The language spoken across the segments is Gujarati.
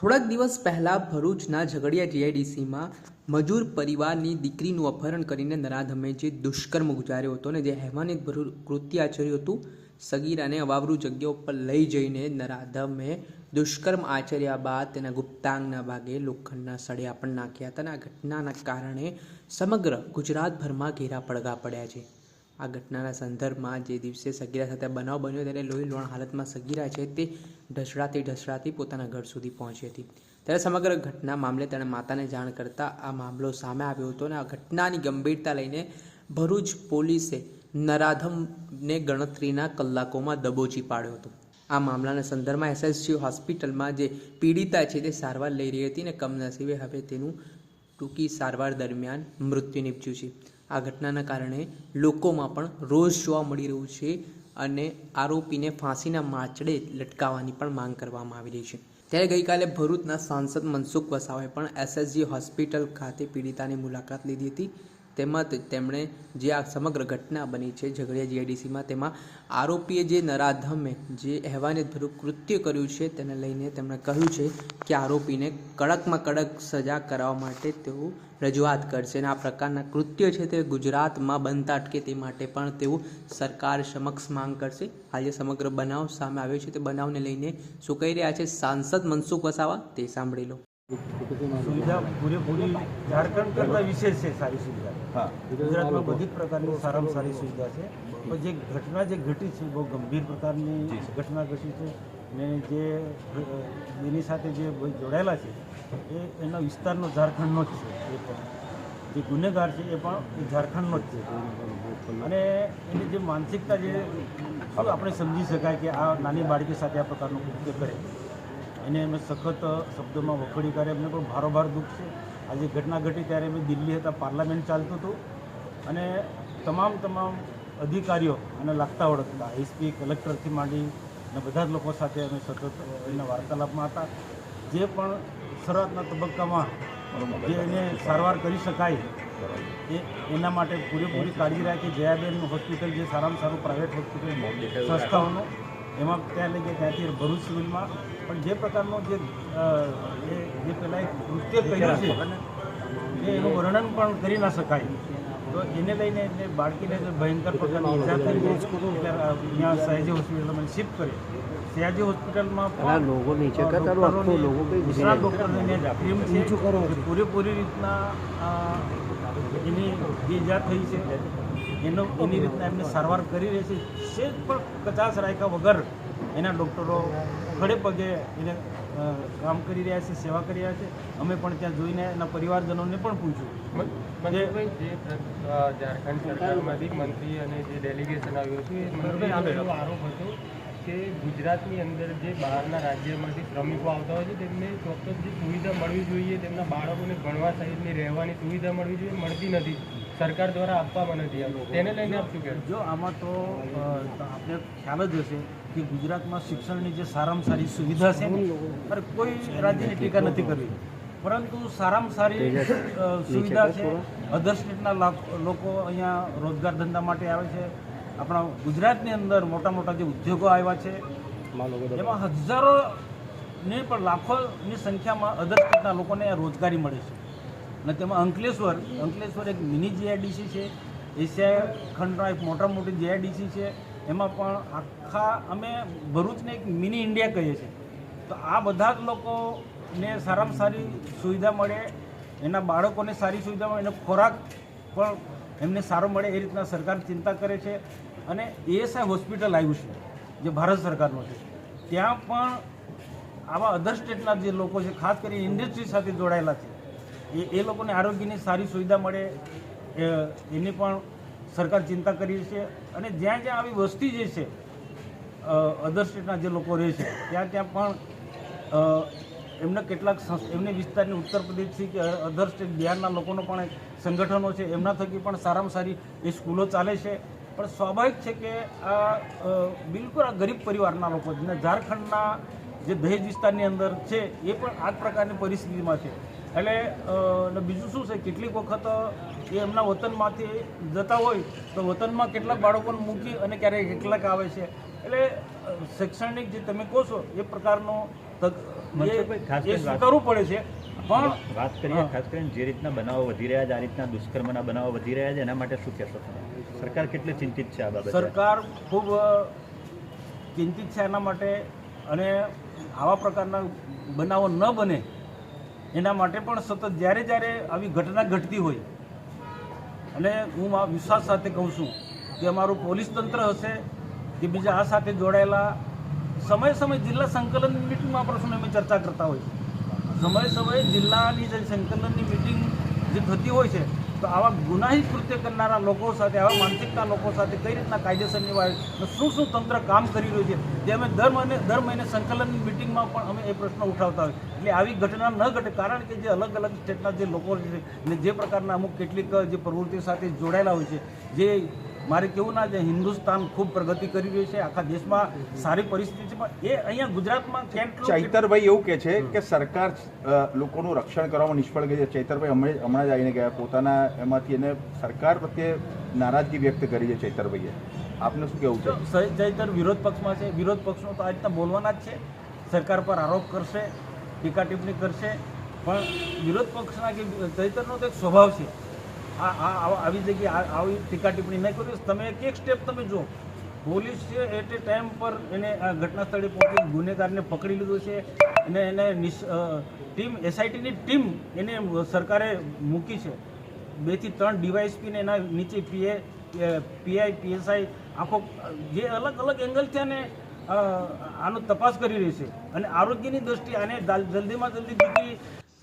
થોડાક દિવસ પહેલાં ભરૂચના ઝઘડિયા જીઆઈડીસીમાં મજૂર પરિવારની દીકરીનું અપહરણ કરીને નરાધમે જે દુષ્કર્મ ગુજાર્યો હતો ને જે હેમાનિત ભરૂ કૃત્ય આચર્યું હતું સગીરાને અવાવરૂ જગ્યા ઉપર લઈ જઈને નરાધમે દુષ્કર્મ આચર્યા બાદ તેના ગુપ્તાંગના ભાગે લોખંડના સળિયા પણ નાખ્યા હતા અને આ ઘટનાના કારણે સમગ્ર ગુજરાતભરમાં ઘેરા પડઘા પડ્યા છે. આ ઘટનાના સંદર્ભમાં જે દિવસે સગીરા સાથે બનાવ બન્યો ત્યારે લોહી લોણ હાલતમાં સગીરા છે તે ઢસડાતી ઢસડાતી પોતાના ઘર સુધી પહોંચી હતી. ત્યારે સમગ્ર ઘટના મામલે તેણે માતાને જાણ કરતાં આ મામલો સામે આવ્યો હતો અને આ ઘટનાની ગંભીરતા લઈને ભરૂચ પોલીસે નરાધમને ગણતરીના કલાકોમાં દબોચી પાડ્યો હતો. આ મામલાના સંદર્ભમાં એસએસજી હોસ્પિટલમાં જે પીડિતા છે તે સારવાર લઈ રહી હતી અને કમનસીબે હવે તેનું ટૂંકી સારવાર દરમિયાન મૃત્યુ નીપજ્યું છે. આ ઘટનાના કારણે લોકોમાં પણ રોષ જોવા મળી રહ્યું છે અને આરોપીને ફાંસીના માચડે લટકાવવાની પણ માંગ કરવામાં આવી રહી છે. ત્યારે ગઈકાલે ભરૂચના સાંસદ મનસુખ વસાવાએ પણ એસએસજી હોસ્પિટલ ખાતે પીડિતાની મુલાકાત લીધી હતી. તેમજ તેમણે જે આ સમગ્ર ઘટના બની છે ઝઘડિયા જીઆઈડીસીમાં, તેમાં આરોપીએ જે નરાધમે જે અહેવાનિયતભર્યું કૃત્ય કર્યું છે તેને લઈને તેમણે કહ્યું છે કે આરોપીને કડકમાં કડક સજા કરવા માટે તેઓ રજૂઆત કરશે અને આ પ્રકારના કૃત્ય છે તે ગુજરાતમાં બનતા અટકે તે માટે પણ તેઓ સરકાર સમક્ષ માંગ કરશે. આજે સમગ્ર બનાવ સામે આવ્યો છે તે બનાવને લઈને શું કહી રહ્યા છે સાંસદ મનસુખ વસાવા તે સાંભળી લો. સુવિધા પૂરેપૂરી ઝારખંડ કરતાં વિશેષ છે સારી સુવિધા. હા. ગુજરાતમાં બધી જ પ્રકારની સારામાં સારી સુવિધા છે. પણ જે ઘટના જે ઘટી છે બહુ ગંભીર પ્રકારની ઘટના ઘટી છે. ને જે એની સાથે જે જોડાયેલા છે, એ એના વિસ્તારનો ઝારખંડનો જ છે, એ પણ. જે ગુનેગાર છે, એ પણ ઝારખંડનો જ છે. અને એની જે માનસિકતા જે આપણે સમજી શકાય કે આ નાની બાળકી સાથે આ પ્રકારનું કૃત્ય કરે? એને અમે સખત શબ્દોમાં વખોડી કરે એમને પણ ભારોભાર દુઃખ છે. આજે ઘટના ઘટી ત્યારે અમે દિલ્હી હતા, પાર્લામેન્ટ ચાલતું હતું. અને તમામ તમામ અધિકારીઓ અને લાગતા વળગતા એસપી, કલેક્ટરથી માંડી અને બધા જ લોકો સાથે અમે સતત એના વાર્તાલાપમાં હતા. જે પણ શરૂઆતના તબક્કામાં જે એને સારવાર કરી શકાય એ એના માટે પૂરેપૂરી કાળજી રાખી જયાબેન હોસ્પિટલ જે સારામાં સારું પ્રાઇવેટ હોસ્પિટલ સંસ્થાઓનું એમાં ત્યાં લઈ ગયા ત્યાંથી ભરૂચ સિવિલમાં. પણ જે પ્રકારનો જે એ જે પહેલાં એક કૃત્ય કર્યું છે એનું વર્ણન પણ કરી ના શકાય. તો એને લઈને જે બાળકીને જે ભયંકર પ્રકારની ઈજા થઈ ગઈ. એટલે અહીંયા સયાજી હોસ્પિટલમાં શિફ્ટ કરી. સયાજી હોસ્પિટલમાં નીચે આખો લોગો કઈ ડોક્ટરોની છે પૂરેપૂરી રીતના એની જે ઈજા થઈ છે એનો એની રીતના એમને સારવાર કરી રહી છે. સેજ પણ કચાશ રાખ્યા વગર એના ડૉક્ટરો ખડે પગે એને કામ કરી રહ્યા છે સેવા કરી રહ્યા છે. અમે પણ ત્યાં જોઈને એના પરિવારજનોને પણ પૂછ્યું. જે ઝારખંડ સરકારમાંથી મંત્રી અને જે ડેલિગેશન આવ્યું એવો આરોપ હતો કે ગુજરાતની અંદર જે બહારના રાજ્યમાંથી શ્રમિકો આવતા હોય છે તેમને ચોક્કસ જે સુવિધા મળવી જોઈએ તેમના બાળકોને ભણવા સહિતની રહેવાની સુવિધા મળવી જોઈએ મળતી નથી. સરકાર દ્વારા આપવામાં નથી આવતું. તેને લઈને આપ શું કહેશો? જો આમાં તો આપણે ખ્યાલ જ હશે કે ગુજરાતમાં શિક્ષણની જે સારામાં સારી સુવિધા છે ને કોઈ રાજ્યની ટીકા નથી કરવી. પરંતુ સારામાં સારી સુવિધા છે. અધર સ્ટેટના લોકો અહીંયા રોજગાર ધંધા માટે આવે છે. આપણા ગુજરાતની અંદર મોટા મોટા જે ઉદ્યોગો આવ્યા છે એમાં હજારો ને પણ લાખોની સંખ્યામાં અધર સ્ટેટના લોકોને રોજગારી મળે છે. અને તેમાં અંકલેશ્વર અંકલેશ્વર એક મિની જીઆઈડીસી છે. એશિયા ખંડમાં એક મોટા મોટી જીઆઈડીસી છે. એમાં પણ આખા અમે ભરૂચને એક મિની ઇન્ડિયા કહીએ છીએ. તો આ બધા જ લોકોને સારામાં સારી સુવિધા મળે, એના બાળકોને સારી સુવિધા મળે, એનો ખોરાક પણ એમને સારો મળે એ રીતના સરકાર ચિંતા કરે છે. અને એએસઆઈ હોસ્પિટલ આવ્યું છે, જે ભારત સરકારનું છે. ત્યાં પણ આવા અધર સ્ટેટના જે લોકો છે, ખાસ કરીને ઇન્ડસ્ટ્રી સાથે જોડાયેલા છે, એ એ લોકોને આરોગ્યની સારી સુવિધા મળે એની પણ સરકાર ચિંતા કરી છે અને જ્યાં જ્યાં આવી વસ્તી જે છે અધર સ્ટેટના જે લોકો રહે છે, ત્યાં ત્યાં પણ એમને કેટલાક એમની વિસ્તારની ઉત્તર પ્રદેશથી કે અધર સ્ટેટ બિહારના લોકોનો પણ સંગઠનો છે, એમના થકી પણ સારામાં સારી એ સ્કૂલો ચાલે છે. પણ સ્વાભાવિક છે કે આ બિલકુલ આ ગરીબ પરિવારના લોકો જેને ઝારખંડના જે દહેજ વિસ્તારની અંદર છે, એ પણ આ પ્રકારની પરિસ્થિતિમાં છે. એટલે બીજું શું છે કેટલીક વખત એ એમના વતનમાંથી જતા હોય તો વતનમાં કેટલાક બાળકોને મૂકી અને ક્યારેક કેટલાક આવે છે. એટલે શૈક્ષણિક જે તમે કહો છો એ પ્રકારનો સ્વીકારવું પડે છે. પણ વાત કરીએ ખાસ કરીને જે રીતના બનાવો વધી રહ્યા છે આ રીતના દુષ્કર્મના બનાવો વધી રહ્યા છે એના માટે શું કહેશો તમે? સરકાર કેટલી ચિંતિત છે આ બાબતે? સરકાર ખૂબ ચિંતિત છે એના માટે અને આવા પ્રકારના બનાવો ન બને. એના માટે પણ સતત જ્યારે જ્યારે આવી ઘટના ઘટતી હોય, અને હું આ વિશ્વાસ સાથે કહું છું કે અમારું પોલીસ તંત્ર હશે, કે બીજા આ સાથે જોડાયેલા સમય સમય જિલ્લા સંકલન મિટિંગમાં પ્રશ્નો અમે ચર્ચા કરતા હોય. સમય સમયે જિલ્લાની જે સંકલનની મિટિંગ જે થતી હોય છે તો આવા ગુનાહિત કૃત્ય કરનારા લોકો સાથે, આવા માનસિકતા લોકો સાથે કઈ રીતના કાયદેસર નિવારે શું શું તંત્ર કામ કરી રહ્યું છે તે અમે દર મહિને દર મહિને સંકલનની મિટિંગમાં પણ અમે એ પ્રશ્ન ઉઠાવતા હોય. એટલે આવી ઘટના ન ઘટે, કારણ કે જે અલગ અલગ સ્ટેટના જે લોકો છે ને જે પ્રકારના અમુક કેટલીક જે પ્રવૃત્તિઓ સાથે જોડાયેલા હોય છે, જે મારે કેવું ના છે હિન્દુસ્તાન ખૂબ પ્રગતિ કરી રહ્યું છે આખા દેશમાં સારી પરિસ્થિતિ છે પણ એ અહીંયા ગુજરાતમાં ચૈતરભાઈ એવું કહે છે કે સરકાર લોકોનું રક્ષણ કરવામાં નિષ્ફળ ગઈ છે. ચૈતરભાઈ હમણાં હમણાં જ આવીને ગયા પોતાના એમાંથી એને સરકાર પ્રત્યે નારાજગી વ્યક્ત કરી છે ચૈતરભાઈએ. આપને શું કહેવું છે? ચૈતર વિરોધ પક્ષમાં છે. વિરોધ પક્ષનો તો આ રીતના બોલવાના જ છે. સરકાર પર આરોપ કરશે ટીકા ટિપ્પણી કરશે પણ વિરોધ પક્ષના કે ચૈતરનો તો એક સ્વભાવ છે. આ આ આવી જગ્યાએ આવી ટીકા ટિપ્પણી નહીં કરી તમે એક એક સ્ટેપ તમે જુઓ. પોલીસ છે એટ એ ટાઈમ પર એને ઘટના સ્થળે પહોંચી ગુનેગારને પકડી લીધો છે અને એને ટીમ એસઆઈટીની ટીમ એને સરકારે મૂકી છે. બેથી ત્રણ ડીવાયસપી ને એના નીચે પીએ પીઆઈ પીએસઆઈ આખો, જે અલગ અલગ એંગલ છે ને આનો તપાસ કરી રહી છે. અને આરોગ્યની દ્રષ્ટિએ આને જલ્દીમાં જલ્દી દીકરી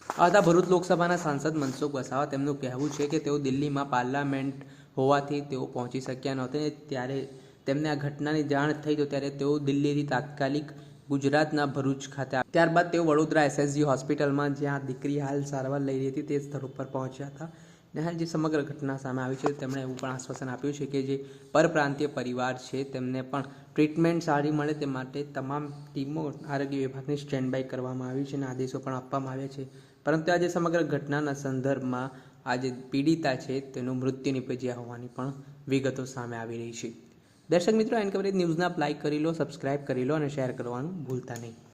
હતા ભરૂચ લોકસભાના સાંસદ મનસુખ વસાવા. તેમનું કહેવું છે કે તેઓ દિલ્હીમાં પાર્લામેન્ટ હોવાથી તેઓ પહોંચી શક્યા નહોતા ત્યારે તેમને આ ઘટનાની જાણ થઈ તો ત્યારે તેઓ દિલ્હીથી તાત્કાલિક ગુજરાતના ભરૂચ ખાતે ત્યારબાદ તેઓ વડોદરા એસએસજી હોસ્પિટલમાં જ્યાં દીકરી હાલ સારવાર લઈ રહી હતી તે સ્થળ ઉપર પહોંચ્યા હતા. હાલ જે સમગ્ર ઘટના સામે આવી છે તેમણે એવું પણ આશ્વાસન આપ્યું છે કે જે પરપ્રાંતીય પરિવાર છે તેમને પણ ટ્રીટમેન્ટ સારી મળે તે માટે તમામ ટીમો આરોગ્ય વિભાગની સ્ટેન્ડ બાય કરવામાં આવી છે અને આદેશો પણ આપવામાં આવ્યા છે. પરંતુ આજે સમગ્ર ઘટનાના સંદર્ભમાં આ જે પીડિતા છે તેનું મૃત્યુ નિપજ્યા હોવાની પણ વિગતો સામે આવી રહી છે. દર્શક મિત્રો એન કવરેજ ન્યૂઝના લાઇક કરી લો સબસ્ક્રાઇબ કરી લો અને શેર કરવાનું ભૂલતા નહીં.